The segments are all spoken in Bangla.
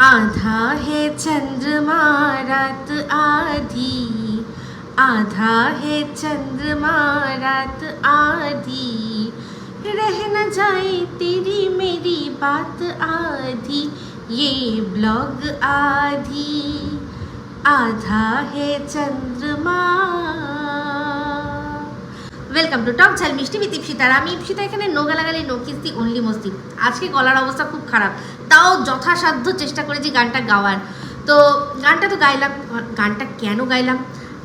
आधा है चंद्रमा रात आधी, आधा है चंद्रमा रात आधी। रह न जाए तेरी मेरी बात आधी, ये ब्लॉग आधी। आधा है चंद्रमा ওয়েলকাম টু টক ঝাল মিষ্টি বিত ইপসিতার আমি ইপসিতা এখানে নো গালাগালি নো কিস্তি অনলি মস্তি। আজকে গলার অবস্থা খুব খারাপ। তাও যথাসাধ্য চেষ্টা করেছি গানটা গাওয়ার। তো গানটা তো গাইলাম। গানটা কেন গাইলাম?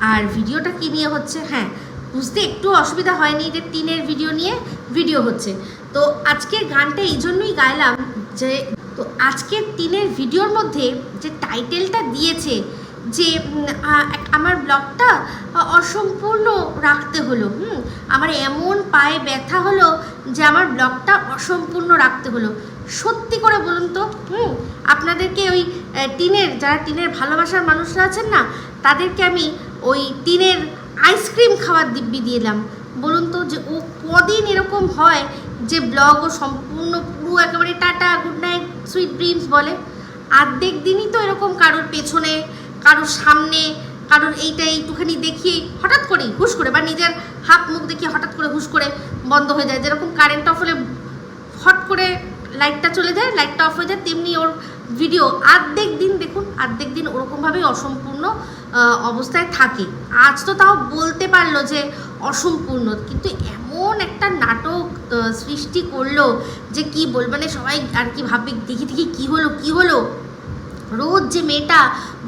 আর ভিডিওটা কী নিয়ে হচ্ছে? হ্যাঁ বুঝতে একটু অসুবিধা হয়নি যে টিনের ভিডিও নিয়ে ভিডিও হচ্ছে। তো আজকের গানটা এই জন্যই গাইলাম যে, তো আজকের টিনের ভিডিওর মধ্যে যে টাইটেলটা দিয়েছে যে আমার ব্লগটা অসম্পূর্ণ রাখতে হলো, হুম? আমার এমন পায়ে ব্যথা হলো যে, আমার ব্লগটা অসম্পূর্ণ রাখতে হলো। সত্যি করে বলুন তো, হুম? আপনাদেরকে ওই টিনের, যারা টিনের ভালোবাসার মানুষরা আছেন না, তাদেরকে আমি ওই টিনের আইসক্রিম খাওয়ার দিব্যি দিলাম। বলুন তো যে, ও কদিন এরকম হয় যে ব্লগও সম্পূর্ণ পুরো একেবারে tata, good night, sweet dreams বলে। আর্ধেক দিনই তো এরকম কারোর পেছনে কারোর সামনে, কারোর এইটা একটুখানি দেখিয়ে হঠাৎ করেই হুশ করে বা নিজের হাত মুখ দেখিয়ে হঠাৎ করে হুশ করে বন্ধ হয়ে যায়। যেরকম কারেন্ট অফ হলে হট করে লাইটটা চলে যায় লাইটটা অফ হয়ে যায়, তেমনি ওর ভিডিও আর্ধেক দিন দেখুন আর্ধেক দিন ওরকমভাবেই অসম্পূর্ণ অবস্থায় থাকে। আজ তো তাও বলতে পারল যে অসম্পূর্ণ, কিন্তু এমন একটা নাটক সৃষ্টি করল যে কি বল মানে সবাই আর কি ভাববে, দেখি দেখি কি হলো কি হলো? রোজ যে মেয়েটা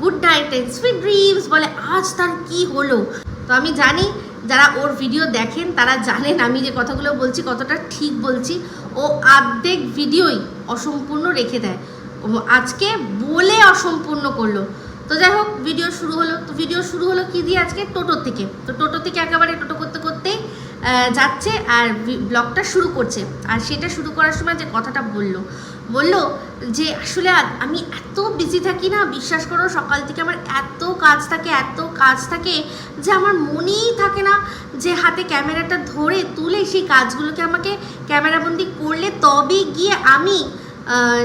good night and sweet dreams বলে, আজ তার কি হলো? তো আমি জানি, যারা ওর ভিডিও দেখেন, তারা জানেন আমি যে কথাগুলো বলছি, কতটা ঠিক বলছি। ও আর্ধেক ভিডিওই অসম্পূর্ণ রেখে দেয়। ও আজকে বলে অসম্পূর্ণ করল। তো যাই হোক ভিডিও শুরু হলো। তো ভিডিও শুরু হলো কি দিয়ে আজকে? টোটোর থেকে। তো টোটো থেকে একেবারে টোটো করতে করতেই যাচ্ছে আর ব্লগটা শুরু করছে। আর সেটা শুরু করার সময় যে কথাটা বলল বলল যে, আসলে আমি এত বিজি থাকি না, বিশ্বাস করো সকাল থেকে আমার এত কাজ থাকে, এত কাজ থাকে যে আমার মনেই থাকে না যে হাতে ক্যামেরাটা ধরে তুলে সেই কাজগুলোকে আমাকে ক্যামেরাবন্দি করলে তবে গিয়ে আমি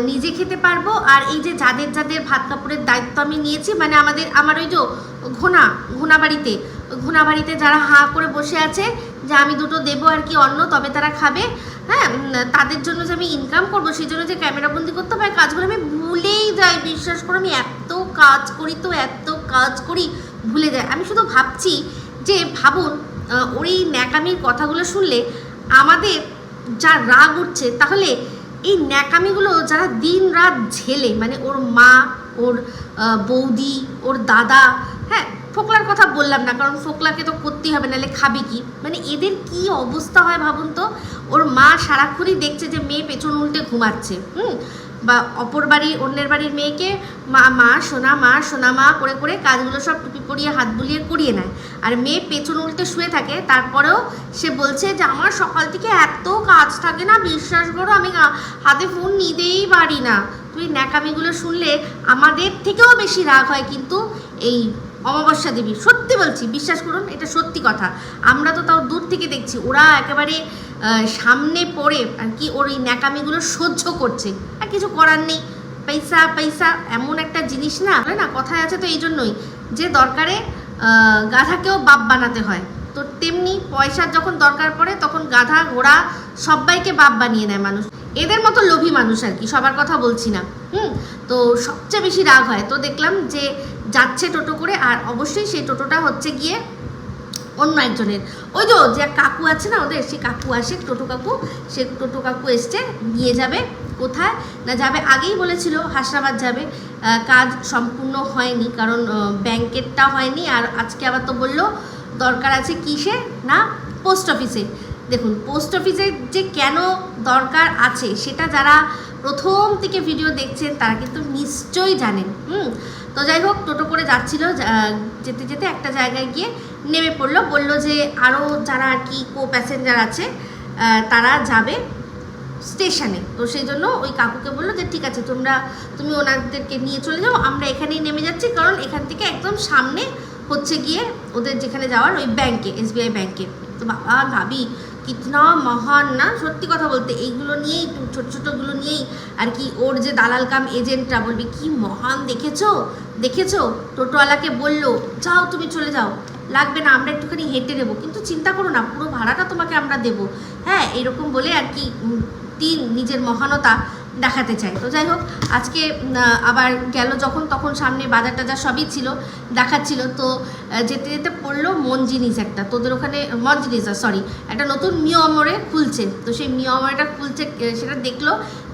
নিজে খেতে পারব। আর এই যে যাদের যাদের ভাত কাপড়ের দায়িত্ব আমি নিয়েছি মানে আমাদের, আমার ওই যে ঘোনা ঘোনা বাড়িতে ঘোনা বাড়িতে যারা হাঁ করে বসে আছে যে আমি দুটো দেবো আর কি অন্য তবে তারা খাবে। হ্যাঁ তাদের জন্য যে আমি ইনকাম করব, সেই জন্য যে ক্যামেরাবন্দি করতে হবে কাজগুলো আমি ভুলেই যাই। বিশ্বাস করো, আমি এত কাজ করি তো, এত কাজ করি, ভুলে যাই। আমি শুধু ভাবছি যে, ভাবুন এই ন্যাকামির কথাগুলো শুনলে আমাদের যা রাগ উঠছে, তাহলে এই ন্যাকামিগুলো যারা দিন রাত ঝেলে মানে ওর মা, ওর বৌদি, ওর দাদা হ্যাঁ ফোকলার কথা বললাম না, কারণ ফোকলাকে তো করতেই হবে, নাহলে খাবে কি? মানে এদের কি অবস্থা হয় ভাবুন তো? ওর মা সারাক্ষণই দেখছে যে মেয়ে পেছন উল্টে ঘুমাচ্ছে, হুম? বা অপর বাড়ি, অন্যের বাড়ির মেয়েকে মা মা, সোনা মা সোনা, মা করে করে কাজগুলো সব টুপি পরিয়ে, হাত বুলিয়ে করিয়ে নেয়। আর মেয়ে পেছন উল্টে শুয়ে থাকে, তারপরেও সে বলছে যে, আমার সকাল থেকে এত কাজ থাকে না, বিশ্বাস করো আমি হাতে ফোন নিতেই পারি না। তুই ন্যাকামিগুলো শুনলে আমাদের থেকেও বেশি রাগ হয় কিন্তু এই অমাবস্যা দেবী। সত্যি বলছি, বিশ্বাস করুন, এটা সত্যি কথা। আমরা তো তাও দূর থেকে দেখছি, ওরা একেবারে সামনে পড়ে, আর কি ওর এই ন্যাকামিগুলো সহ্য করছে। আর কিছু করার নেই। পয়সা পয়সা, এমন একটা জিনিস না না, কথায় আছে তো এই জন্যই। যে দরকারে গাধাকেও বাপ বানাতে হয়। তো তেমনি পয়সার যখন দরকার পড়ে, তখন গাধা, ঘোড়া সবাইকে বাপ বানিয়ে নেয় মানুষ। এদের মতো লোভী মানুষ আর কি, সবার কথা বলছি না। হুম, তো সবচেয়ে বেশি রাগ হয়। তো দেখলাম যে যাচ্ছে টোটো করে আর অবশ্যই সেই টোটোটা হচ্ছে গিয়ে অন্য একজনের। ওই তো যে কাকু আছে না ওদের, সেই কাকু আসে, টোটো কাকু, সে টোটো কাকু এসছে, নিয়ে যাবে। কোথায়? না, যাবে আগেই বলেছিল, হাসনাবাদ যাবে। কাজ সম্পূর্ণ হয়নি, কারণ ব্যাংকেরটা হয়নি। আর আজকে আবার তো বলল, দরকার আছে কিসে? না, পোস্ট অফিসে। দেখুন পোস্ট অফিসে যে কেন দরকার আছে, সেটা যারা প্রথম থেকে ভিডিও দেখছেন, তারা কিন্তু নিশ্চয়ই জানেন। হুম? তো যাই হোক, টোটো করে যাচ্ছিল যেতে যেতে একটা জায়গায় গিয়ে নেমে পড়ল, বলল যে আরও যারা আর কি কো প্যাসেঞ্জার আছে তারা যাবে স্টেশনে। তো সেই জন্য ওই কাকুকে বলল যে, ঠিক আছে, তোমরা, তুমি ওনাদেরকে নিয়ে চলে যাও, আমরা এখানেই নেমে যাচ্ছি, কারণ এখান থেকে একদম সামনে হচ্ছে গিয়ে ওদের যেখানে যাওয়ার ওই ব্যাংকে এসবিআই ব্যাংকে তো বাবা, ভাবি কিতনা মহান না? সত্যি কথা বলতে, এইগুলো নিয়েই ছোট ছোটোগুলো নিয়েই আর কি ওর যে দালাল কাম এজেন্টরা বলবে, কি মহান দেখেছ? দেখেছ? টোটোওয়ালাকে বলল, যাও তুমি চলে যাও, লাগবে না, আমরা একটুখানি হেঁটে নেব। কিন্তু চিন্তা করো না, পুরো ভাড়াটা তোমাকে আমরা দেবো। হ্যাঁ এরকম বলে আর কি তিন নিজের মহানতা দেখাতে চায় তো যাই হোক, আজকে আবার গেল যখন, তখন সামনে বাজার টাজার সবই ছিল, দেখাচ্ছিল। তো যেতে যেতে পড়ল মন জিনিস একটা। তোদের ওখানে মন জিনিস সরি একটা নতুন মিয়মরে খুলছে। তো সেই মিয়মরেটা খুলছে সেটা দেখল,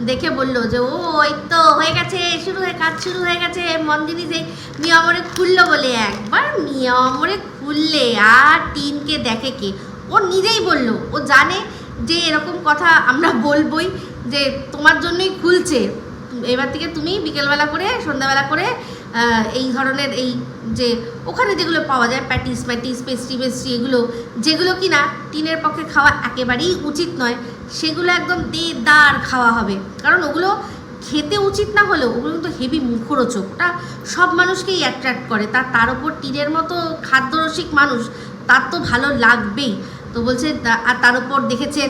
দেখে বলল যে, ও এই তো, হয়ে গেছে, শুরু হয়ে, কাজ শুরু হয়ে গেছে মন জিনিস এই মিয়মরে খুললো বলে একবার। মিয়মরে খুললে আর টিনকে দেখে কে? ও নিজেই বলল, ও জানে যে এরকম কথা আমরা বলবোই। যে তোমার জন্যই খুলছে। এবার থেকে তুমি বিকেলবেলা করে, সন্ধ্যাবেলা করে এই ধরনের এই যে ওখানে যেগুলো পাওয়া যায়, প্যাটিস প্যাটিস পেস্ট্রি পেস্ট্রি এগুলো, যেগুলো কি না টিনের পক্ষে খাওয়া একেবারেই উচিত নয়, সেগুলো একদম দেদার খাওয়া হবে। কারণ ওগুলো খেতে উচিত না হলেও ওগুলো কিন্তু হেভি মুখরোচক। ওটা সব মানুষকেই অ্যাট্রাক্ট করে। তার তার উপর টিনের মতো খাদ্যরসিক মানুষ, তার তো ভালো লাগবেই। তো বলছে আর তার উপর দেখেছেন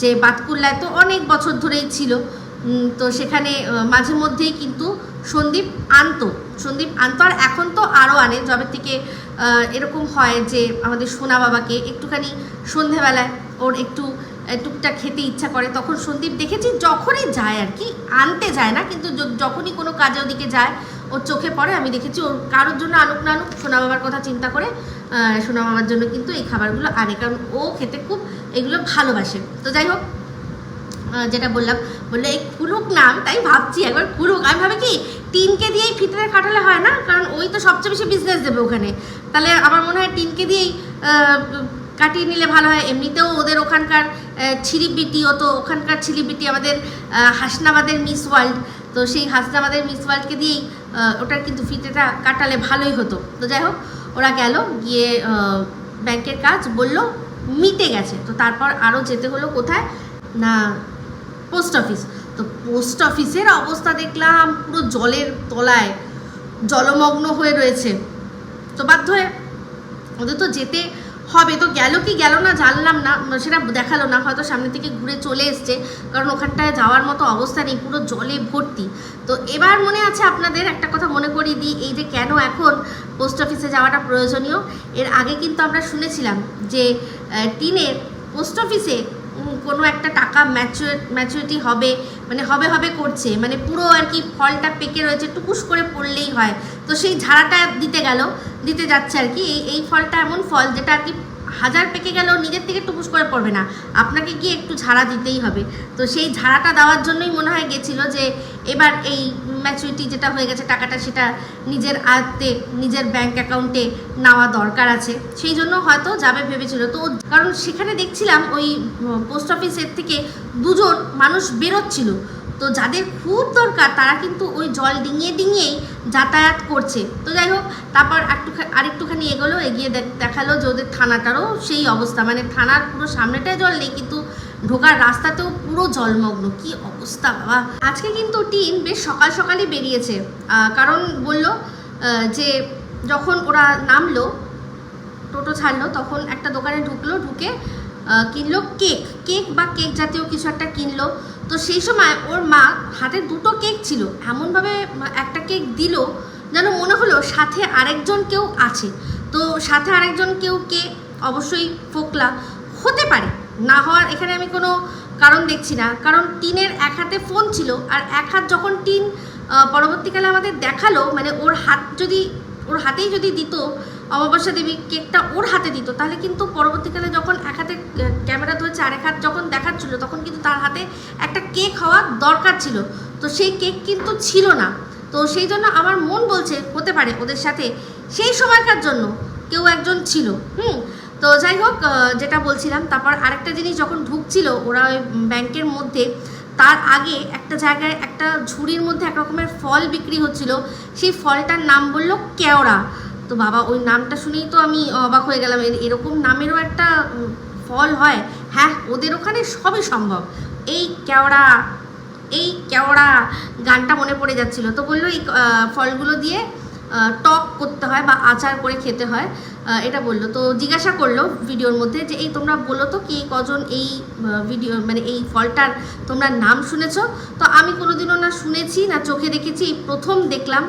যে বাতকুল্লায় তো অনেক বছর ধরেই ছিল। তো সেখানে মাঝে মধ্যেই কিন্তু সন্দীপ আনতো। সন্দীপ আনতো আর এখন তো আরও আনে। যবে থেকে এরকম হয় যে আমাদের সোনা বাবাকে একটুখানি সন্ধেবেলায় ওর একটু আহ, টুকটাক খেতে ইচ্ছা করে তখন সন্দীপ দেখেছি যখনই যায় আর কি আনতে যায় না। কিন্তু যখনই কোনো কাজে ওদিকে যায় ওর চোখে পড়ে, আমি দেখেছি ওর কারোর জন্য আনুক না আনুক, সোনা বাবার কথা চিন্তা করে সোনা বাবার জন্য কিন্তু এই খাবারগুলো আনে, কারণ ও খেতে খুব এগুলো ভালোবাসে। তো যাই হোক যেটা বললাম, বলল এই খুলুক না, আমি তাই ভাবছি, একবার খুলুক আমি ভাবি কি, টিনকে দিয়েই ফিতে কাটালে হয় না? কারণ ওই তো সবচেয়ে বেশি বিজনেস দেবে ওখানে। তাহলে আমার মনে হয় টিনকে দিয়েই কাটিয়ে নিলে ভালো হয়। এমনিতেও ওদের ওখানকার ছিলিবিটি ও তো ওখানকার ছিলিবিটি আমাদের হাসনাবাদের মিস ওয়ার্ল্ড। তো সেই হাসনাবাদের মিস ওয়ার্ল্ডকে দিয়েই ওটার কিন্তু ফিতেটা কাটালে ভালোই হতো। তো যাই হোক, ওরা গেল, গিয়ে ব্যাংকের কাজ বলল, মিটে গেছে। তো তারপর আরও যেতে হলো কোথায়? না, পোস্ট অফিস। তো পোস্ট অফিসের অবস্থা দেখলাম, পুরো জলের তলায় জলমগ্ন হয়ে রয়েছে। তো বাধ্য হয়ে ওদের তো যেতে হবে। তো গেল কি গেল না জানলাম না, সেটা দেখাল না, হয়তো সামনে থেকে ঘুরে চলে এসছে, কারণ ওখানটায় যাওয়ার মতো অবস্থা নেই, পুরো জলে ভর্তি। তো এবার মনে আছে আপনাদের একটা কথা মনে করি দিই, এই যে কেন এখন পোস্ট অফিসে যাওয়াটা প্রয়োজনীয়? এর আগে কিন্তু আমরা শুনেছিলাম যে টিনের পোস্ট অফিসে কোনো একটা টাকা ম্যাচুর ম্যাচুরিটি হবে মানে হবে হবে করছে মানে পুরো আর কি ফলটা পেকে রয়েছে, টুকুস করে পড়লেই হয়। তো সেই ঝাড়াটা দিতে গেল, দিতে যাচ্ছে আর কি, এই এই ফলটা এমন ফল যেটা আর কি হাজার পেকে গেলেও নিজের থেকে টুকুস করে পড়বে না। আপনাকে গিয়ে একটু ঝাড়া দিতেই হবে। তো সেই ঝাড়াটা দেওয়ার জন্যই মনে হয় গেছিল যে, এবার এই ম্যাচুরিটি যেটা হয়ে গেছে, টাকাটা সেটা নিজের আয়ত্তে, নিজের ব্যাংক অ্যাকাউন্টে নেওয়া দরকার আছে। সেই জন্য হয়তো যাবে ভেবেছিল। তো কারণ সেখানে দেখছিলাম ওই পোস্ট অফিসের থেকে দুজন মানুষ বেরোচ্ছিল। তো যাদের খুব দরকার, তারা কিন্তু ওই জল ডিঙিয়ে ডিঙিয়েই যাতায়াত করছে। তো যাই হোক, তারপর একটু আরেকটুখানি এগোলো, এগিয়ে দেখ- দেখাল যে ওদের থানাটারও সেই অবস্থা। মানে থানার পুরো সামনেটায় জল নেই, কিন্তু ঢোকার রাস্তাতেও পুরো জলমগ্ন। কি অবস্থা, বাবা! আজকে কিন্তু টিম বেশ সকাল সকালই বেরিয়েছে। কারণ বলল যে যখন ওরা নামলো, টোটো ছাড়লো, তখন একটা দোকানে ঢুকলো, ঢুকে কিনলো কেক। কেক বা কেক জাতীয় কিছু একটা কিনলো। তো সেই সময় ওর মা হাতে দুটো কেক ছিল। এমনভাবে একটা কেক দিল যেন মনে হলো সাথে আরেকজন কেউ আছে। তো সাথে আরেকজন কেউ কে অবশ্যই ফোকলা হতে পারে। না হওয়ার এখানে আমি কোনো কারণ দেখছি না। কারণ টিনের এক হাতে ফোন ছিল আর এক হাত যখন টিন পরবর্তীকালে আমাদের দেখাল মানে ওর হাত যদি, ওর হাতেই যদি দিত অমাবস্যা দেবী কেকটা ওর হাতে দিত। তাহলে কিন্তু পরবর্তীকালে যখন এক হাতে ক্যামেরা ধরেছে, আরেক হাত যখন দেখাচ্ছিল, তখন কিন্তু তার হাতে একটা কেক হওয়া দরকার ছিল। তো সেই কেক কিন্তু ছিল না। তো সেই জন্য আমার মন বলছে, হতে পারে ওদের সাথে সেই সময়কার জন্য কেউ একজন ছিল। হুম? তো যাই হোক যেটা বলছিলাম, তারপর আরেকটা জিনিস যখন ঢুকছিল ওরা ওই ব্যাংকের মধ্যে, তার আগে একটা জায়গায় একটা ঝুড়ির মধ্যে এক রকমের ফল বিক্রি হচ্ছিল। সেই ফলটার নাম বলল কেওড়া। তো বাবা, ওই নামটা শুনেই তো আমি অবাক হয়ে গেলাম। এরকম নামেরও একটা ফল হয়। হ্যাঁ ওদের ওখানে সবই সম্ভব। এই কেওড়া এই কেওড়া গানটা মনে পড়ে যাচ্ছিল। তো বলল, এই ফলগুলো দিয়ে টক করতে হয় বা আচার করে খেতে হয়। এটা বলল। তো জিজ্ঞাসা করল ভিডিওর মধ্যে যে, এই তোমরা বলো তো কি কজন এই ভিডিও মানে এই ফলটার তোমরা নাম শুনেছো? তো আমি কোনোদিনও না শুনেছি, না চোখে দেখেছি। প্রথম দেখলাম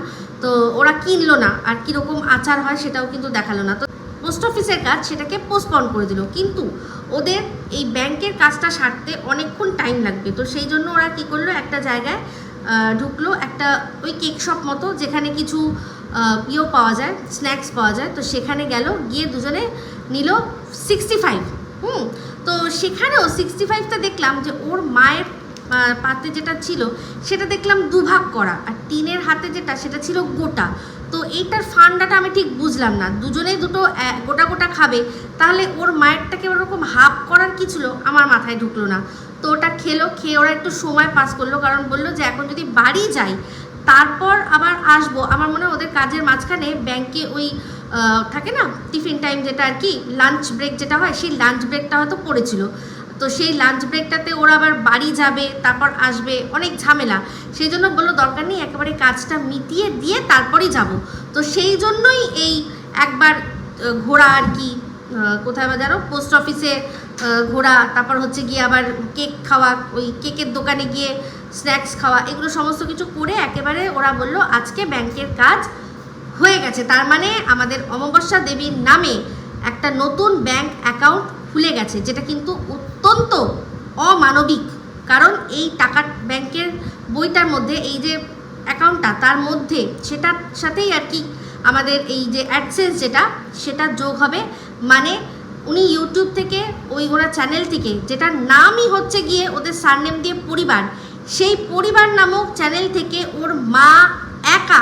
তো ওরা কিনলো না, আর কীরকম আচার হয় সেটাও কিন্তু দেখাল না। তো পোস্ট অফিসের কাজ সেটাকে পোস্টপন করে দিল। কিন্তু ওদের এই ব্যাংকের কাজটা সারতে অনেকক্ষণ টাইম লাগবে। তো সেই জন্য ওরা কী করল, একটা জায়গায় ঢুকলো একটা ওই কেক শপ মতো, যেখানে কিছু ইয়েও পাওয়া যায় স্ন্যাক্স পাওয়া যায়। তো সেখানে গেল, গিয়ে দুজনে নিল সিক্সটি ফাইভ হুম, তো সেখানেও সিক্সটি ফাইভটা দেখলাম যে ওর মায়ের পাতে যেটা ছিল, সেটা দেখলাম দুভাগ করা। আর টিনের হাতে যেটা, সেটা ছিল গোটা। তো এইটার ফান্ডাটা আমি ঠিক বুঝলাম না। দুজনেই দুটো গোটা গোটা খাবে। তাহলে ওর মায়েরটাকে ওরকম হাফ করার কি ছিল, আমার মাথায় ঢুকলো না। তো ওটা খেলো, খেয়ে ওরা একটু সময় পাস করল, কারণ বলল যে, এখন যদি বাড়ি যাই, তারপর আবার আসব। আমার মনে হয় ওদের কাজের মাঝখানে ব্যাংকে ওই থাকে না, টিফিন টাইম যেটা আর কি, লাঞ্চ ব্রেক যেটা হয়, সেই লাঞ্চ ব্রেকটা হয়তো পড়েছিল। তো সেই লাঞ্চ ব্রেকটাতে ওরা আবার বাড়ি যাবে, তারপর আসবে, অনেক ঝামেলা। সেই জন্য বলল, দরকার নেই, একেবারে কাজটা মিটিয়ে দিয়ে তারপরেই যাব। তো সেই জন্যই এই একবার ঘোরা আর কি কোথায় বা জানো পোস্ট অফিসে ঘোরা, তারপর হচ্ছে গিয়ে আবার কেক খাওয়া, ওই কেকের দোকানে গিয়ে স্ন্যাক্স খাওয়া, এগুলো সমস্ত কিছু করে একেবারে ওরা বলল, আজকে ব্যাংকের কাজ হয়ে গেছে। তার মানে আমাদের অমাবস্যা দেবীর নামে একটা নতুন ব্যাংক অ্যাকাউন্ট খুলে গেছে, যেটা কিন্তু অত্যন্ত অমানবিক। কারণ এই টাকা ব্যাংকের বইটার মধ্যে এই যে অ্যাকাউন্টটা, তার মধ্যে সেটার সাথেই আর কি আমাদের এই যে অ্যাডসেন্স যেটা, সেটা যোগ হবে। মানে উনি ইউটিউব থেকে, ওই ওরা চ্যানেল থেকে, যেটার নামই হচ্ছে গিয়ে ওদের সারনেম দিয়ে পরিবার, সেই পরিবার নামক চ্যানেল থেকে ওর মা একা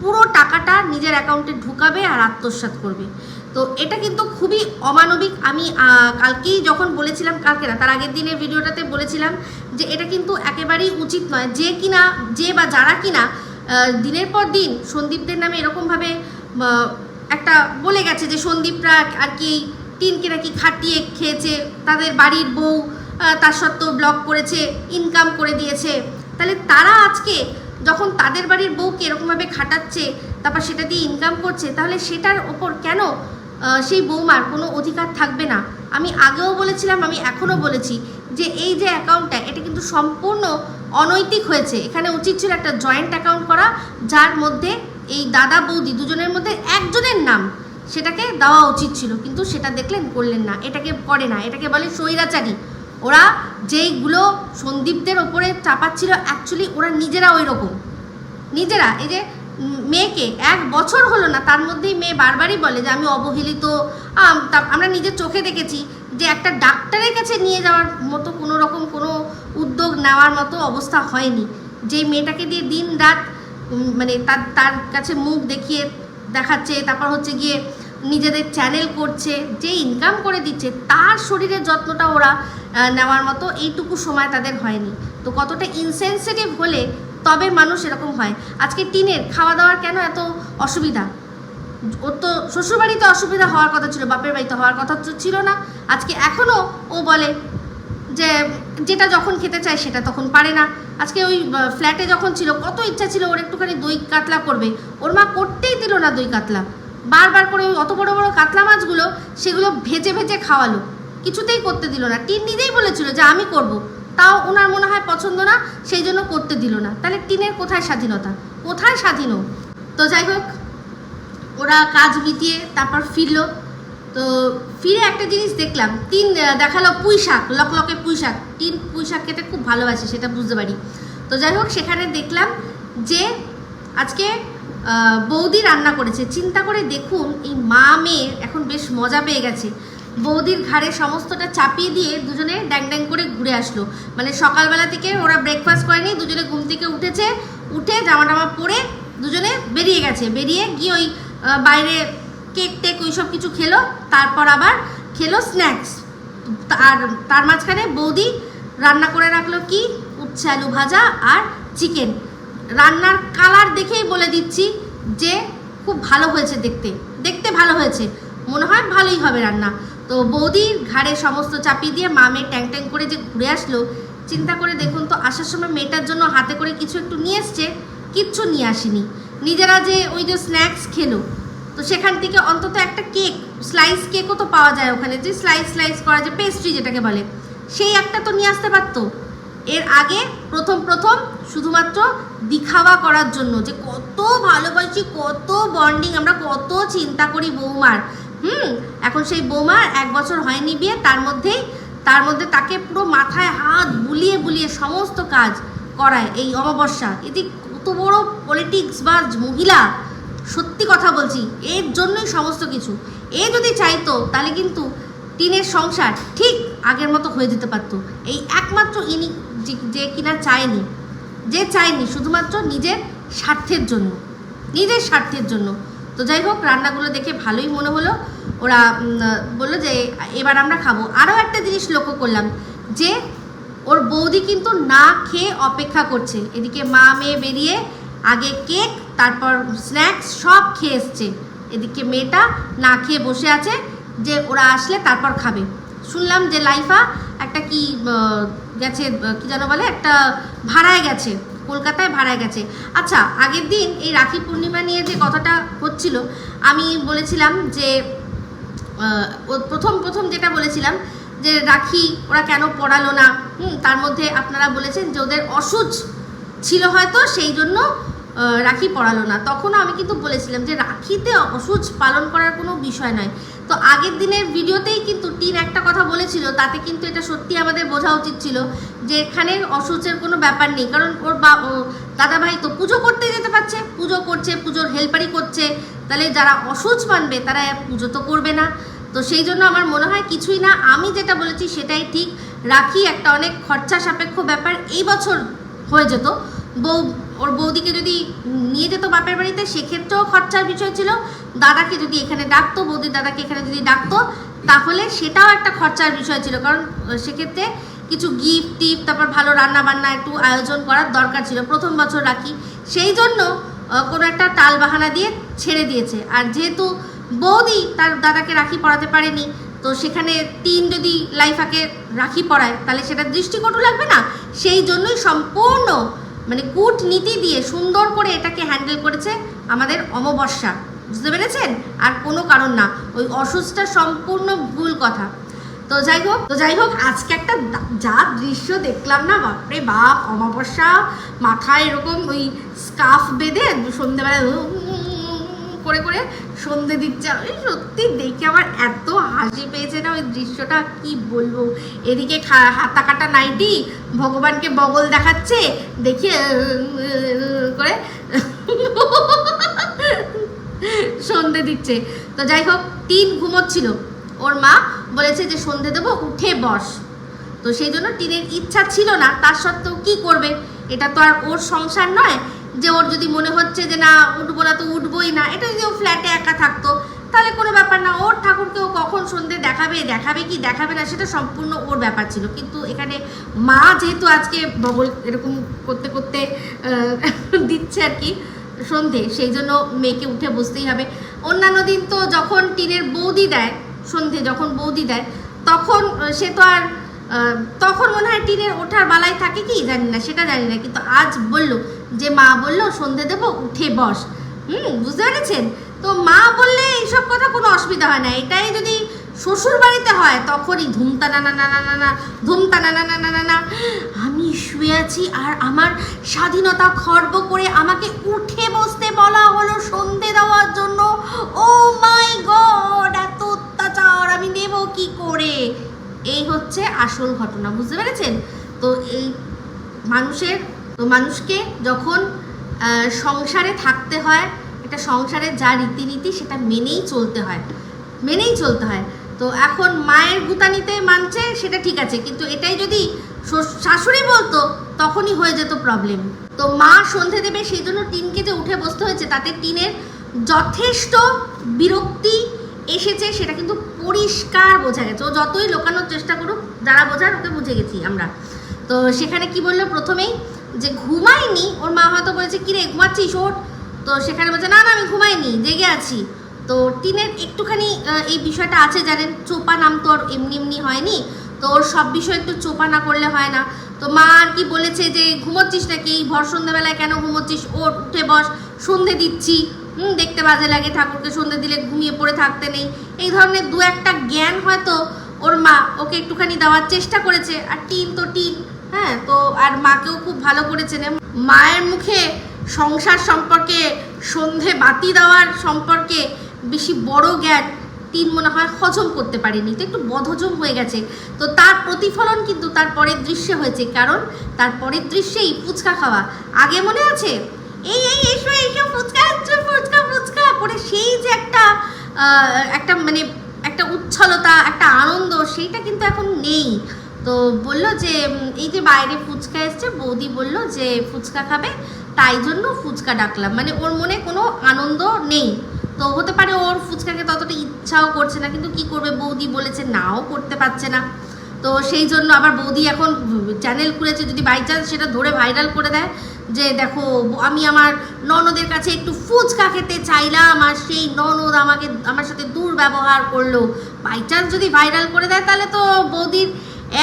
পুরো টাকাটা নিজের অ্যাকাউন্টে ঢুকাবে আর আত্মসাৎ করবে। তো এটা কিন্তু খুবই অমানবিক। আমি কালকেই যখন বলেছিলাম, কালকে না, তার আগের দিনের ভিডিওটাতে বলেছিলাম যে এটা কিন্তু একেবারেই উচিত নয়। যে কিনা, যে বা যারা কিনা দিনের পর দিন সন্দীপদের নামে এরকমভাবে একটা বলে গেছে যে সন্দীপরা আর কি টিনকে নাকি খাটিয়ে খেয়েছে, তাদের বাড়ির বউ তার সত্ত্বেও ব্লগ করেছে ইনকাম করে দিয়েছে। তাহলে তারা আজকে যখন তাদের বাড়ির বউকে এরকমভাবে খাটাচ্ছে, তারপর সেটা দিয়ে ইনকাম করছে, তাহলে সেটার ওপর কেন সেই বৌমার কোনো অধিকার থাকবে না। আমি আগেও বলেছিলাম, আমি এখনও বলেছি যে এই যে অ্যাকাউন্টটা, এটা কিন্তু সম্পূর্ণ অনৈতিক হয়েছে। এখানে উচিত ছিল একটা জয়েন্ট অ্যাকাউন্ট করা, যার মধ্যে এই দাদা বৌদি দুজনের মধ্যে একজনের নাম সেটাকে দেওয়া উচিত ছিল, কিন্তু সেটা দেখলেন, করলেন না। এটাকে করে না, এটাকে বলে স্বৈরাচারী। ওরা যেইগুলো সন্দীপদের ওপরে চাপাচ্ছিল অ্যাকচুয়ালি ওরা নিজেরা ওই রকম নিজেরা, এই যে মেয়েকে, এক বছর হলো না, তার মধ্যেই মেয়ে বারবারই বলে যে আমি অবহেলিত। আমরা নিজের চোখে দেখেছি যে একটা ডাক্তারের কাছে নিয়ে যাওয়ার মতো কোনো রকম কোনো উদ্যোগ নেওয়ার মতো অবস্থা হয়নি। যে মেয়েটাকে দিয়ে দিন রাত মানে তার তার কাছে মুখ দেখিয়ে দেখাচ্ছে, তারপর হচ্ছে গিয়ে নিজেদের চ্যানেল করছে, যে ইনকাম করে দিচ্ছে, তার শরীরের যত্নটা ওরা নেওয়ার মতো এইটুকু সময় তাদের হয়নি। তো কতটা ইনসেনসিটিভ হলে তবে মানুষ এরকম হয়। আজকে টিনের খাওয়া দাওয়ার কেন এত অসুবিধা? ওর তো শ্বশুরবাড়িতে অসুবিধা হওয়ার কথা ছিল, বাপের বাড়িতে হওয়ার কথা ছিল না। আজকে এখনও ও বলে যে যেটা যখন খেতে চায় সেটা তখন পারে না। আজকে ওই ফ্ল্যাটে যখন ছিল, কত ইচ্ছা ছিল ওর একটুখানি দই কাতলা করবে। ওর মা করতেই দিল না দই কাতলা। বারবার করে ওই অত বড় বড় কাতলা মাছগুলো সেগুলো ভেজে ভেজে খাওয়ালো। কিছুতেই করতে দিল না। টিন নিজেই বলেছিল যে আমি করব। তাও ওনার মনে হয় পছন্দ না, সেই জন্য করতে দিল না। তাহলে টিনের কোথায় স্বাধীনতা? কোথায় স্বাধীন তো যাই হোক, ওরা কাজ মিটিয়ে তারপর ফিরলো। তো ফিরে একটা জিনিস দেখলাম তিন দেখাল পুঁই শাক লকলকে পুঁই শাক তিন পুঁই শাক খেতে খুব ভালোবাসে, সেটা বুঝতে পারি। তো যাই হোক, সেখানে দেখলাম যে আজকে বৌদি রান্না করেছে। চিন্তা করে দেখুন, এই মা মেয়ের এখন বেশ মজা পেয়ে গেছে। বৌদির ঘাড়ে সমস্তটা চাপিয়ে দিয়ে দুজনে ড্যাং ড্যাং করে ঘুরে আসলো। মানে সকালবেলা থেকে ওরা ব্রেকফাস্ট করেনি, দুজনে ঘুম থেকে উঠেছে, উঠে জামা টামা পরে দুজনে বেরিয়ে গেছে। বেরিয়ে গিয়ে ওই বাইরে কেক টেক ওই সব কিছু খেলো, তারপর আবার খেলো স্ন্যাক্স আর তার মাঝখানে বৌদি রান্না করে রাখল কি? উচ্ছে আলু ভাজা আর চিকেন রান্নার কালার দেখেই বলে দিচ্ছি যে খুব ভালো হয়েছে দেখতে। দেখতে ভালো হয়েছে। মনে হয় ভালোই হবে রান্না। তো বৌদির ঘাড়ে সমস্ত চাপিয়ে দিয়ে মা মেয়ে ট্যাং ট্যাং করে যে ঘুরে আসলো, চিন্তা করে দেখুন তো আসার সময় মেয়েটার জন্য হাতে করে কিছু একটু নিয়ে এসছে, কিচ্ছু নিয়ে আসেনি। নিজেরা যে ওই যে স্ন্যাক্স খেলো, তো সেখান থেকে অন্তত একটা কেক স্লাইস কেকও তো পাওয়া যায় ওখানে, যে স্লাইস স্লাইস করা যে পেস্ট্রি যেটাকে বলে, সেই একটা তো নিয়ে আসতে পারতো। এর আগে প্রথম প্রথম শুধুমাত্র দিখাওয়া করার জন্য, যে কত ভালোবাসি, কত বন্ডিং আমরা কত চিন্তা করি বৌমার হুম, এখন সেই বৌমার এক বছর হয়নি বিয়ে, তার মধ্যেই, তার মধ্যে তাকে পুরো মাথায় হাত বুলিয়ে বুলিয়ে সমস্ত কাজ করায় এই অমাবস্যা। এটি কত বড় পলিটিক্স বা মহিলা, সত্যি কথা বলছি, এর জন্যই সমস্ত কিছু। এ যদি চাইতো, তাহলে কিন্তু টিনের সংসার ঠিক আগের মতো হয়ে যেতে পারতো। এই একমাত্র ইনি যে- কিনা চায়নি, যে চায়নি শুধুমাত্র নিজের স্বার্থের জন্য, নিজের স্বার্থের জন্য। তো যাই হোক, রান্নাগুলো দেখে ভালোই মনে হলো। ওরা বলল যে, এবার আমরা খাব। আরও একটা জিনিস লক্ষ্য করলাম, যে ওর বৌদি কিন্তু না খেয়ে অপেক্ষা করছে। এদিকে মা মেয়ে বেরিয়ে, আগে কেক, তারপর স্ন্যাক্স সব খেয়ে এসছে। এদিকে মেয়েটা না খেয়ে বসে আছে, যে ওরা আসলে তারপর খাবে। শুনলাম যে লাইফা একটা কি গেছে, কি যেন বলে, একটা ভাড়ায় গেছে, কলকাতায় ভাড়ায় গেছে। আচ্ছা আগের দিন এই রাখি পূর্ণিমা নিয়ে যে কথাটা হচ্ছিল, আমি বলেছিলাম যে প্রথম প্রথম যেটা বলেছিলাম যে রাখি ওরা কেন পড়ালো না? হুম, তার মধ্যে আপনারা বলেছেন যে ওদের অসুচ ছিল হয়তো, সেই জন্য রাখি পড়ালো না। তখনও আমি কিন্তু বলেছিলাম যে রাখিতে অসুচ পালন করার কোনো বিষয় নয়। তো আগের দিনের ভিডিওতেই কিন্তু টিন একটা কথা বলেছিল, তাতে কিন্তু এটা সত্যি আমাদের বোঝা উচিত ছিল যে এখানে অসুচের কোনো ব্যাপার নেই। কারণ ওর বা দাদাভাই তো পুজো করতে যেতে পারছে, পুজো করছে, পুজোর হেল্পারি করছে। তাহলে যারা অসুচ মানবে, তারা পুজো তো করবে না। তো সেই জন্য আমার মনে হয় কিছুই না, আমি যেটা বলেছি সেটাই ঠিক। রাখি একটা অনেক খরচা সাপেক্ষ ব্যাপার, এই বছর হয়ে যেত। বউ, ওর বৌদিকে যদি নিয়ে যেত বাপের বাড়িতে, সেক্ষেত্রেও খরচার বিষয় ছিল। দাদাকে যদি এখানে ডাকতো, বৌদির দাদাকে এখানে যদি ডাকতো, তাহলে সেটাও একটা খরচার বিষয় ছিল। কারণ, সেক্ষেত্রে কিছু গিফট টিপ তারপর ভালো রান্না বান্না একটু আয়োজন করার দরকার ছিল। প্রথম বছর রাখি। সেই জন্য কোনো একটা টাল বাহানা দিয়ে ছেড়ে দিয়েছে। আর যেহেতু বৌদি তার দাদাকে রাখি পড়াতে পারেনি, তো সেখানে তিন যদি লাইফাকে রাখি পড়ায়, তাহলে সেটা দৃষ্টিকটু লাগবে না? সেই জন্যই সম্পূর্ণ মানে কূটনীতি দিয়ে সুন্দর করে এটাকে হ্যান্ডেল করেছে আমাদের অমাবস্যা। বুঝতে পেরেছেন? আর কোনো কারণ না। ওই অসুস্থটা সম্পূর্ণ ভুল কথা। তো যাই হোক, তো যাই হোক, আজকে একটা যা দৃশ্য দেখলাম না, বাপরে বাপ, অমাবস্যা, মাথায় এরকম ওই স্কার্ফ বেঁধে সন্ধেবেলা করে করে সন্ধে দিচ্ছে। আমি সত্যি দেখে আমার এত হাসি পেয়েছে না ওই দৃশ্যটা, কি বলব? এদিকে হাতা কাটা নাইটি ভগবানকে বগল দেখাচ্ছে, দেখে করে সন্ধে দিচ্ছে। তো যাই হোক, তিন ঘুমোচ্ছিল। ওর মা বলেছে যে সন্ধে দেবো, উঠে বস। তো সেই জন্য টিনের ইচ্ছা ছিল না, তার সত্ত্বেও কি করবে? এটা তো আর ওর সংসার নয়। যে ওর যদি মনে হচ্ছে যে না, উঠবো না তো উঠবোই না, এটা যদি ও ফ্ল্যাটে একা থাকতো, তাহলে কোনো ব্যাপার না। ওর ঠাকুরকে ও কখন সন্ধে দেখাবে দেখাবে কি, দেখাবে না, সেটা সম্পূর্ণ ওর ব্যাপার ছিল। কিন্তু এখানে মা যেহেতু আজকে বগল এরকম করতে করতে দিচ্ছে আর কি সন্ধে, সেই জন্য মেয়েকে উঠে বসতেই হবে। অন্যান্য দিন তো যখন টিনের বৌদি দেয় সন্ধে যখন বৌদি দেয়, তখন সে তো আর তখন মনে হয় টিনের ওঠার বালাই থাকে কি? জানি না, সেটা জানি না। কিন্তু আজ বলল, যে মা বলল, সন্ধে দেবো, উঠে বস। হুম, বুঝতে পেরেছেন? তো মা বললে এইসব কথা কোনো অসুবিধা হয় না। এটাই যদি শ্বশুর বাড়িতে হয়, তখনই ধুমতা না না না না না না ধুমতা না না না না না না, আমি শুয়ে আছি আর আমার স্বাধীনতা খর্ব করে আমাকে উঠে বসতে বলা হলো করে এই হচ্ছে আসল ঘটনা, বুঝতে পেরেছেন? তো এই মানুষের, তো মানুষকে যখন সংসারে থাকতে হয়, একটা সংসারে যা রীতিনীতি সেটা মেনেই চলতে হয়, মেনেই চলতে হয়। তো এখন মায়ের গুতানিতে মানছে, সেটা ঠিক আছে, কিন্তু এটাই যদি শাশুড়ি বলতো, তখনই হয়ে যেত প্রবলেম তো মা সন্ধে দেবে, সেই জন্য টিনকে যে উঠে বসতে হয়েছে, তাতে টিনের যথেষ্ট বিরক্তি এসেছে, সেটা কিন্তু পরিষ্কার বোঝা গেছে। ও যতই লোকানোর চেষ্টা করুক, যারা বোঝার ওকে বুঝে গেছি আমরা। তো সেখানে কি বলল প্রথমেই? যে ঘুমাইনি ওর মা হয়তো বলেছে, কিরে, ঘুমাচ্ছিস ওঠ? তো সেখানে বলছে, না না, আমি ঘুমাইনি, জেগে আছি। তো টিনের একটুখানি এই বিষয়টা আছে জানেন, চোপা নাম তো ওর এমনি এমনি হয়নি। তো ওর সব বিষয় একটু চোপা না করলে হয় না। তো মা আর কি বলেছে যে, ঘুমোচ্ছিস নাকি? ভর সন্ধ্যাবেলায় কেন ঘুমোচ্ছিস? ওঠ, উঠে বস, সন্ধে দিচ্ছি। দেখতে বাজে লাগে, ঠাকুরকে সন্ধে দিলে ঘুমিয়ে পড়ে থাকতে নেই। এই ধরনের দু একটা জ্ঞান হয়তো ওর মা ওকে একটুখানি দেওয়ার চেষ্টা করেছে, আর টিন তো টিন হ্যাঁ তো আর মাকেও খুব ভালো করেছেন মায়ের মুখে সংসার সম্পর্কে, সন্ধে বাতি দেওয়ার সম্পর্কে বেশি বড় জ্ঞান তিন মনে হয় হজম করতে পারেনি। তো একটু বদহজম হয়ে গেছে। তো তার প্রতিফলন কিন্তু তার পরের দৃশ্যে হয়েছে, কারণ তার পরের দৃশ্যেই ফুচকা খাওয়া। আগে মনে আছে এই এই এসো এসো, ফুচকা হচ্ছে, ফুচকা ফুচকা। করে সেই যে একটা একটা মানে একটা উচ্ছলতা, একটা আনন্দ, সেইটা কিন্তু এখন নেই। তো বলল যে এই যে বাইরে ফুচকা এসছে, বৌদি বলল যে ফুচকা খাবে, তাই জন্য ফুচকা ডাকলাম। মানে ওর মনে কোনো আনন্দ নেই। তো হতে পারে ওর ফুচকাকে ততটা ইচ্ছাও করছে না, কিন্তু কি করবে? বৌদি বলেছে নাও, করতে পারছে না। তো সেই জন্য আবার বৌদি এখন চ্যানেল খুলেছে, যদি বাই চান্স সেটা ধরে ভাইরাল করে দেয় যে দেখো, আমি আমার ননদের কাছে একটু ফুচকা খেতে চাইলাম আর সেই ননদ আমাকে, আমার সাথে দুর্ব্যবহার করল। বাই চান্স যদি ভাইরাল করে দেয়, তাহলে তো বৌদির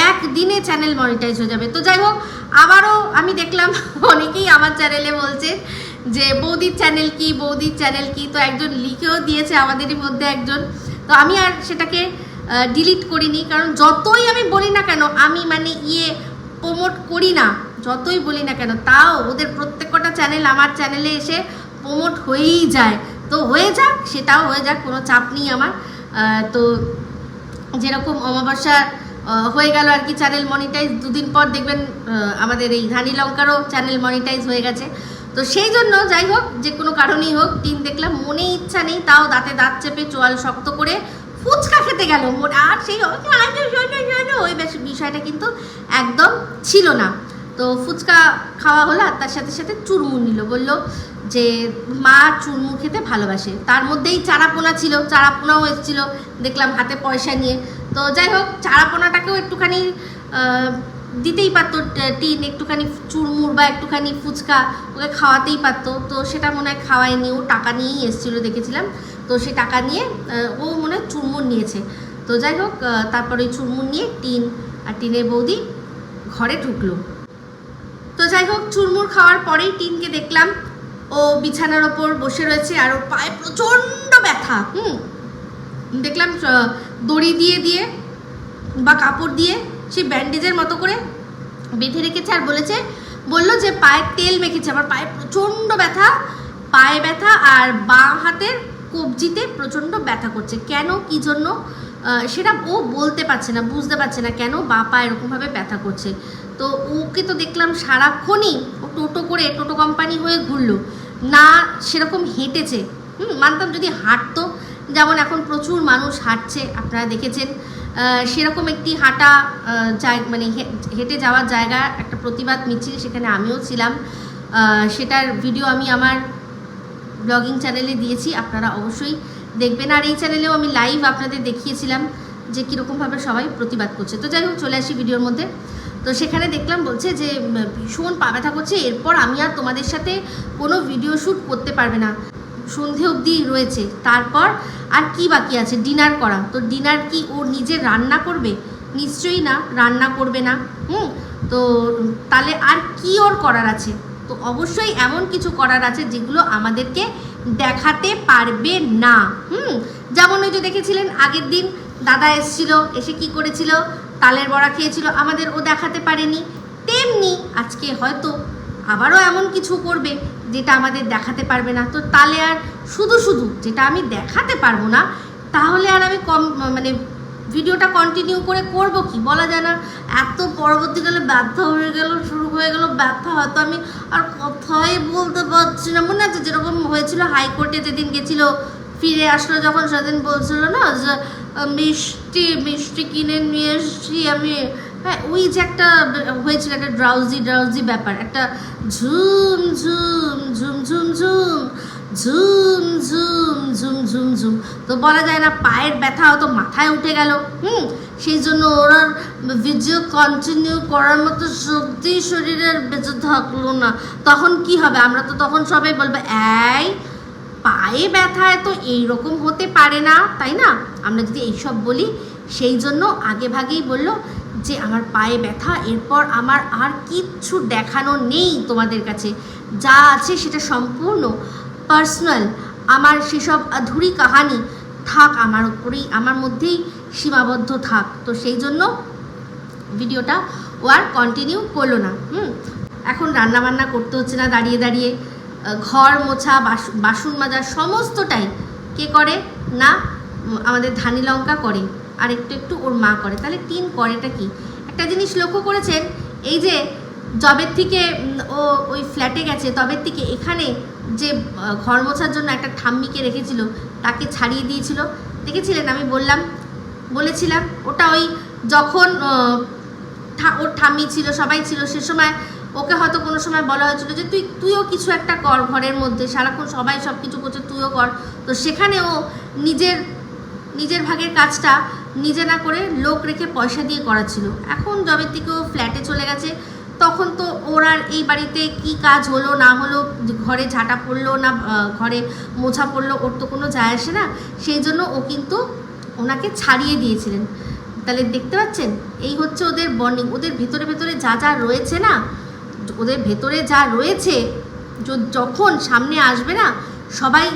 একদিনে চ্যানেল মনিটাইজ হয়ে যাবে। তো যাই হোক, আবারও আমি দেখলাম, অনেকেই আমার চ্যানেলে বলছে যে, বৌদির চ্যানেল কি, বৌদির চ্যানেল কি? তো একজন লিখেও দিয়েছে আমাদেরই মধ্যে একজন। তো আমি আর সেটাকে ডিলিট করিনি। কারণ যতই আমি বলি না কেন, আমি মানে ইয়ে প্রমোট করি না। যতই বলি না কেন, তাও ওদের প্রত্যেকটা চ্যানেল আমার চ্যানেলে এসে প্রমোট হয়েই যায়। তো হয়ে যাক, সেটাও হয়ে যাক, কোনো চাপ নেই আমার। তো যেরকম অমাবস্যা হয়ে গেল আর কি চ্যানেল মনিটাইজ দুদিন পর দেখবেন আমাদের এই ধানি লঙ্কারও চ্যানেল মনিটাইজ হয়ে গেছে। তো সেই জন্য যাই হোক, যে কোনো কারণেই হোক টিন দেখলাম, মনে ইচ্ছা নেই, তাও দাঁতে দাঁত চেপে চোয়াল শক্ত করে ফুচকা খেতে গেল। আর সেই ওই বিষয়টা কিন্তু একদম ছিল না। তো ফুচকা খাওয়া হলো আর তার সাথে সাথে চুরমুর নিল। বলল যে, মা চুরমুর খেতে ভালোবাসে। তার মধ্যেই চারাপোনা ছিল, চারাপোনাও এসেছিল। দেখলাম হাতে পয়সা নিয়ে। তো যাই হোক, চারাপোনাটাকেও একটুখানি দিতেই পারতো। টিন একটুখানি চুরমুর বা একটুখানি ফুচকা ওকে খাওয়াতেই পারতো। তো সেটা মনে হয় খাওয়ায়নি ও টাকা নিয়েই এসেছিল দেখেছিলাম। তো সে টাকা নিয়ে ও মনে হয় চুরমুর নিয়েছে। তো যাই হোক তারপরে ওই চুরমুর নিয়ে টিন আর টিনের বৌদি ঘরে ঢুকলো। তো যাই হোক, চুরমুর খাওয়ার পরেই টিনকে দেখলাম। ও বিছানার ওপর বসে রয়েছে আর ওর পায়ে প্রচণ্ড ব্যথা। হুম। দেখলাম দড়ি দিয়ে দিয়ে বা কাপড় দিয়ে সেই ব্যান্ডেজের মতো করে বেঁধে রেখেছে আর বলেছে, বলল যে পায়ে তেল মেখেছে। আমার পায়ে প্রচণ্ড ব্যথা, পায়ে ব্যথা আর বাঁ হাতের কবজিতে প্রচণ্ড ব্যথা করছে। কেন, কি জন্য? সেটা ও বলতে পারছে না, বুঝতে পারছে না কেন বা পা এরকমভাবে ব্যথা করছে। তো ওকে তো দেখলাম সারাক্ষণই ও টোটো করে টোটো কোম্পানি হয়ে ঘুরলো। না, সেরকম হেঁটেছে। হুম, মানতাম যদি হাঁটতো। যেমন এখন প্রচুর মানুষ হাঁটছে, আপনারা দেখেছেন। সেরকম একটি হাঁটা মানে হেঁটে যাওয়ার জায়গা, একটা প্রতিবাদ মিছিল সেখানে আমিও ছিলাম। সেটার ভিডিও আমি আমার ব্লগিং চ্যানেলে দিয়েছি, আপনারা অবশ্যই দেখবেন। আর এই চ্যানেলেও আমি লাইভ আপনাদের দেখিয়েছিলাম। যে কীরকমভাবে সবাই প্রতিবাদ করছে। তো যাই হোক, চলে আসি ভিডিওর মধ্যে। তো সেখানে দেখলাম বলছে যে ভীষণ পা ব্যথা করছে, এরপর আমি আর তোমাদের সাথে কোনো ভিডিও শ্যুট করতে পারবে না। সন্ধে অবধি রয়েছে, তারপর আর কি বাকি আছে? ডিনার করা। তো ডিনার কি ও নিজে রান্না করবে? নিশ্চয়ই না, রান্না করবে না। হুম, তো তাহলে আর কি ওর করার আছে? তো অবশ্যই এমন কিছু করার আছে যেগুলো আমাদেরকে দেখাতে পারবে না। হুম, যেমন ওই যে দেখেছিলেন আগের দিন দাদা এসছিল, এসে কি করেছিল? তালের বড়া খেয়েছিল, আমাদের ও দেখাতে পারেনি। তেমনি আজকে হয়তো আবারও এমন কিছু করবে যেটা আমাদের দেখাতে পারবে না। তো তালে আর শুধু শুধু যেটা আমি দেখাতে পারব না, তাহলে আর আমি কম মানে ভিডিওটা কন্টিনিউ করে করব কি? বলা যায় না, এত পরবর্তীকালে ব্যথা হয়ে গেল, শুরু হয়ে গেল ব্যথা হয়তো আমি আর কথাই বলতে পারছি না। মনে আছে যেরকম হয়েছিল হাইকোর্টে যেদিন গেছিল, ফিরে আসলো যখন সেদিন বলছিল না যে মিষ্টি মিষ্টি কিনে নিয়ে এসছি আমি। হ্যাঁ ওই যে একটা হয়েছিল একটা ড্রাউজি ড্রাউজি ব্যাপার। একটা ঝুম ঝুম ঝুম ঝুম ঝুম ঝুম ঝুম ঝুম ঝুম ঝুম। তো বলা যায় না পায়ের ব্যথা হয়তো মাথায় উঠে গেল। হুম, সেই জন্য ওরা ভিডিও কন্টিনিউ করার মতো শক্তি শরীরের বেঁচে থাকল না। তখন কি হবে? আমরা তো তখন সবাই বলব, এই পায়ে ব্যথায় তো এইরকম হতে পারে না, তাই না? আমরা যদি এইসব বলি, সেই জন্য আগে ভাগেই বলল যে, আমার পায়ে ব্যথা, এরপর আমার আর কিচ্ছু দেখানো নেই তোমাদের কাছে। যা আছে সেটা সম্পূর্ণ পার্সোনাল। আমার সেসব আধুরি কাহানি থাক, আমার উপরেই, আমার মধ্যেই সীমাবদ্ধ থাক। তো সেই জন্য ভিডিওটা ও আর কন্টিনিউ করল না। হুম? এখন রান্না বান্না করতে হচ্ছে না, দাঁড়িয়ে দাঁড়িয়ে। ঘর মোছা, বাস- বাসন মাজা, সমস্তটাই কে করে? না আমাদের ধানি লঙ্কা করে, আর একটু একটু ওর মা করে। তাহলে টিন করেটা কি? একটা জিনিস লক্ষ্য করেছেন, এই যে জবের থেকে ও ওই ফ্ল্যাটে গেছে, তবের থেকে এখানে যে ঘর মোছার জন্য একটা ঠাম্মিকে রেখেছিল, তাকে ছাড়িয়ে দিয়েছিল। দেখেছিলেন? আমি বললাম, বলেছিলাম, ওটা ওই যখন ওর ঠাম্মি ছিল, সবাই ছিল, সে সময় ওকে হয়তো কোনো সময় বলা হয়েছিল যে তুই, তুইও কিছু একটা কর ঘরের মধ্যে, সারাক্ষণ সবাই সব কিছু করছে, তুইও কর। তো সেখানে ও নিজের নিজের ভাগের কাজটা নিজে না করে লোক রেখে পয়সা দিয়ে করাচ্ছিল এখন জবের থেকে ও ফ্ল্যাটে চলে গেছে। তখন তো ওর আর এই বাড়িতে কি কাজ হলো, না হলো, ঘরে ঝাঁটা পড়ল না ঘরে মোছা পড়ল, ওর তো কোনো যায় আসে না। সেই জন্য ও কিন্তু ওনাকে ছাড়িয়ে দিয়েছিলেন। তাহলে দেখতে পাচ্ছেন? এই হচ্ছে ওদের বন্ডিং ওদের ভেতরে ভেতরে যা যা রয়েছে না ওদের ভেতরে যা রয়েছে যখন সামনে আসবে না, সবাই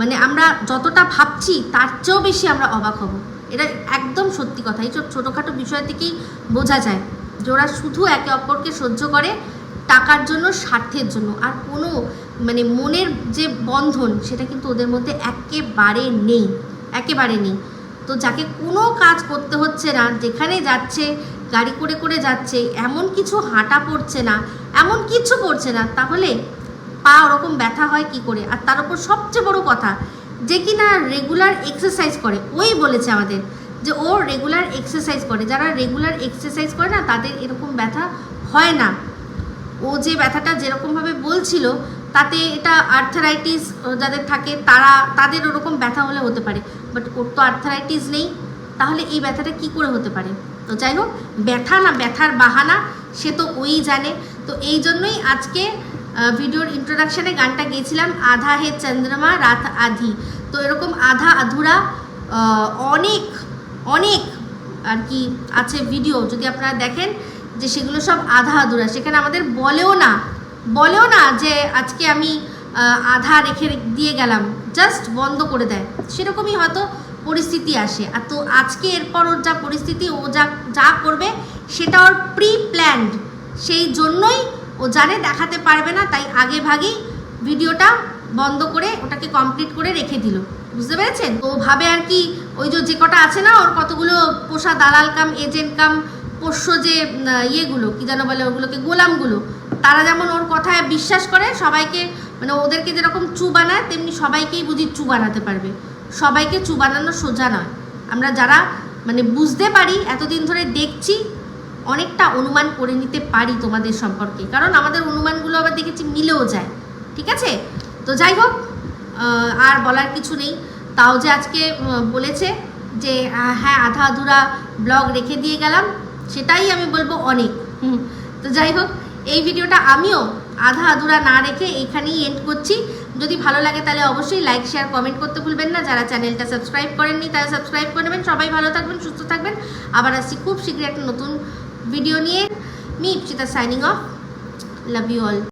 মানে আমরা যতটা ভাবছি, তার চেয়েও বেশি আমরা অবাক হব। এটা একদম সত্যি কথা। এইসব ছোটোখাটো বিষয় থেকেই বোঝা যায় যে ওরা শুধু একে অপরকে সহ্য করে টাকার জন্য, স্বার্থের জন্য। আর কোনো মানে মনের যে বন্ধন, সেটা কিন্তু ওদের মধ্যে একেবারে নেই। একেবারে নেই। তো যাকে কোনো কাজ করতে হচ্ছে না, যেখানে যাচ্ছে গাড়ি করে করে যাচ্ছে, এমন কিছু হাঁটা পড়ছে না, এমন কিছু পড়ছে না, তাহলে পা ওরকম ব্যথা হয় কি করে? আর তার উপর সবচেয়ে বড় কথা, যে কি না রেগুলার এক্সারসাইজ করে, ওই বলেছে আমাদের যে ও রেগুলার এক্সারসাইজ করে, যারা রেগুলার এক্সারসাইজ করে না, তাদের এরকম ব্যথা হয় না। ও যে ব্যথাটা যেরকমভাবে বলছিল, তাতে এটা আর্থারাইটিস যাদের থাকে, তারা, তাদের ওরকম ব্যথা হলে হতে পারে। বাট ওর তো আর্থারাইটিস নেই, তাহলে এই ব্যথাটা কি করে হতে পারে? তো যাই হোক, ব্যথা না, ব্যথার বাহানা, সে তো ওই জানে। তো এই জন্যই আজকে ভিডিওর ইন্ট্রোডাকশানে গানটা গেয়েছিলাম, আধা হে চন্দ্রমা, রাত আধি। তো এরকম আধা আধুরা অনেক অনেক আর কি আছে ভিডিও যদি আপনারা দেখেন যে সেগুলো সব আধা আধুরা, সেখানে আমাদের বলেও না বলেও না যে আজকে আমি আধা রেখে দিয়ে গেলাম জাস্ট বন্ধ করে দেয়। সেরকমই হয়তো পরিস্থিতি আসে। আর তো আজকে এরপর ওর যা পরিস্থিতি, ও যা যা করবে সেটা ওর প্রি প্ল্যান্ড সেই জন্যই ও জানে দেখাতে পারবে না, তাই আগে ভাগেই ভিডিওটা বন্ধ করে ওটাকে কমপ্লিট করে রেখে দিল। বুঝতে পেরেছেন? তো ভাবে আর কি, ওই যে যে কটা আছে না, ওর কতগুলো পোষা দালাল কাম এজেন্ট কাম, পোষ্য যে ইয়েগুলো, কি যেন বলে ওগুলোকে, গোলামগুলো, তারা যেমন ওর কথায় বিশ্বাস করে, সবাইকে মানে ওদেরকে যেরকম চু বানায়, তেমনি সবাইকেই বুঝি চু বানাতে পারবে। সবাইকে চু বানানো সোজা নয়। আমরা যারা মানে বুঝতে পারি, এতদিন ধরে দেখছি, অনেকটা অনুমান করে নিতে পারি তোমাদের সম্পর্কে। কারণ আমাদের অনুমানগুলো আবার দেখেছি মিলেও যায়। ঠিক আছে? তো যাই হোক আর বলার কিছু নেই। তাও যে আজকে বলেছে যে হ্যাঁ আধা আধুরা ব্লগ রেখে দিয়ে গেলাম, সেটাই আমি বলব অনেক। তো যাই হোক, এই ভিডিওটা আমিও আধা আধুরা না রেখে এখানেই এন্ড করছি। যদি ভালো লাগে তাহলে অবশ্যই লাইক শেয়ার কমেন্ট করতে ভুলবেন না। যারা চ্যানেলটা সাবস্ক্রাইব করেননি, তারা সাবস্ক্রাইব করে নেবেন। সবাই ভালো থাকবেন, সুস্থ থাকবেন। আবার আসছি খুব শীঘ্রই একটা নতুন ভিডিও নিয়ে। Me Ipsita signing off love you all